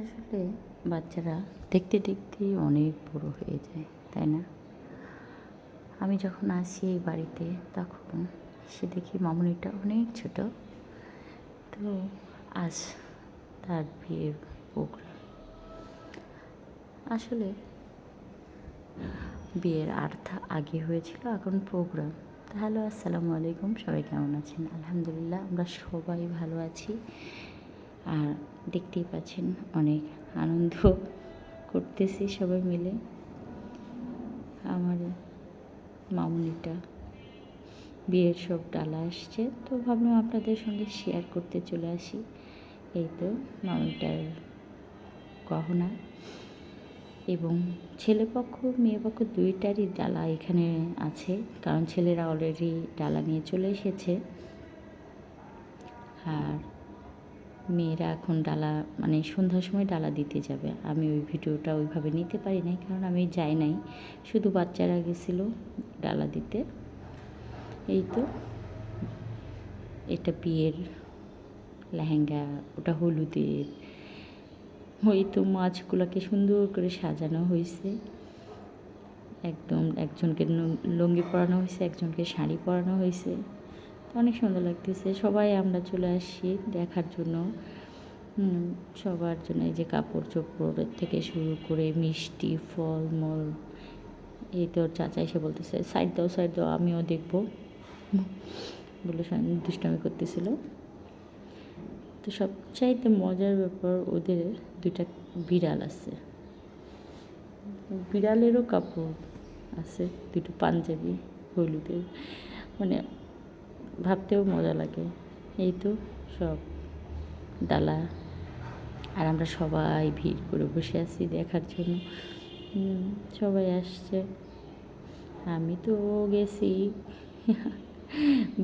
আসলে বাচ্চারা দেখতে দেখতে অনেক বড় হয়ে যায়, তাই না? আমি যখন আসি এই বাড়িতে, তখন সে দেখি মামুনিটা অনেক ছোট। তো আজ তার বিয়ের প্রোগ্রাম। আসলে বিয়ের আর্থা আগে হয়েছিল, এখন প্রোগ্রাম। হ্যালো, আসসালামু আলাইকুম, সবাই কেমন আছেন? আলহামদুলিল্লাহ, আমরা সবাই ভালো আছি। আর দেখতেই পাচ্ছেন অনেক আনন্দ করতেছি সবাই মিলে। আমার মামুনিটা বিয়ের সব ডালা আসছে, তো ভাবলাম আপনাদের সঙ্গে শেয়ার করতে চলে আসি। এই তো মামুনিটার গহনা এবং ছেলে পক্ষ, মেয়ে পক্ষ দুইটারই ডালা এখানে আছে, কারণ ছেলেরা অলরেডি ডালা নিয়ে চলে এসেছে। আর মেয়েরা এখন ডালা মানে সন্ধ্যার সময় ডালা দিতে যাবে। আমি ওই ভিডিওটা ওইভাবে নিতে পারি নাই, কারণ আমি যাই নাই। শুধু বাচ্চারা গেছিল ডালা দিতে। এই তো। এটা বিয়ের লেহেঙ্গা, ওটা হলুদের। ওই তো মাছগুলোকে সুন্দর করে সাজানো হয়েছে। একদম, একজনকে লুঙ্গি পরানো হয়েছে, একজনকে শাড়ি পরানো হয়েছে। অনেক সুন্দর লাগতেছে। সবাই আমরা চলে আসি দেখার জন্য। সবার জন্য এই যে কাপড় চোপড়ের থেকে শুরু করে মিষ্টি ফল মল এই তোর চাচা এসে বলতেছে, সাইড দাও সাইড দাও, আমিও দেখব। বলে দুষ্টামি করতেছিল। তো সবচাইতে মজার ব্যাপার ওদের দুইটা বিড়াল আছে। বিড়ালেরও কাপড় আছে, দুটো পাঞ্জাবি, হলুদের। মানে ভাবতেও মজা লাগে। এই তো সব। ডালা আর আমরা সবাই ভিড় করে বসে আছি দেখার জন্য। সবাই আসছে। আমি তো গেছি।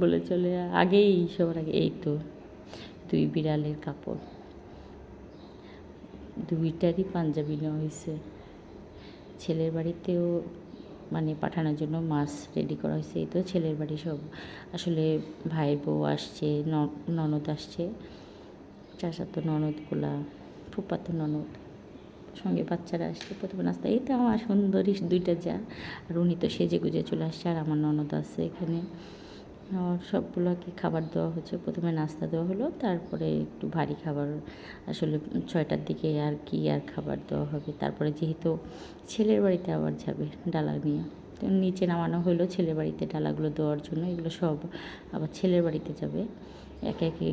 বলে চলে আগেই সবার আগে, এই তো দুই বিড়ালের কাপড়। দুইটারই পাঞ্জাবি নেওয়া হয়েছে। ছেলের বাড়িতেও মানে পাঠানোর জন্য মাছ রেডি করা হয়েছে। এই তো ছেলের বাড়ি সব। আসলে ভাই বউ আসছে ননদ আসছে। চাচাতো ননদগুলা ফুপাতো ননদ, সঙ্গে বাচ্চারা আসছে, প্রথমে নাস্তা। এই তো আমার সুন্দরী দুইটা যা। আর উনি তো সেজে গুজে চলে আসছে, আর আমার ননদ আছে এখানে। সবগুলোকে খাবার দেওয়া হচ্ছে প্রথমে নাস্তা দেওয়া হলো, তারপরে একটু ভারী খাবার। আসলে ছয়টার দিকে আর কি আর খাবার দেওয়া হবে। তারপরে যেহেতু ছেলের বাড়িতে আবার যাবে ডালা নিয়ে তো নিচে নামানো হলো ছেলের বাড়িতে ডালাগুলো দেওয়ার জন্য। এগুলো সব আবার ছেলের বাড়িতে যাবে। একে একে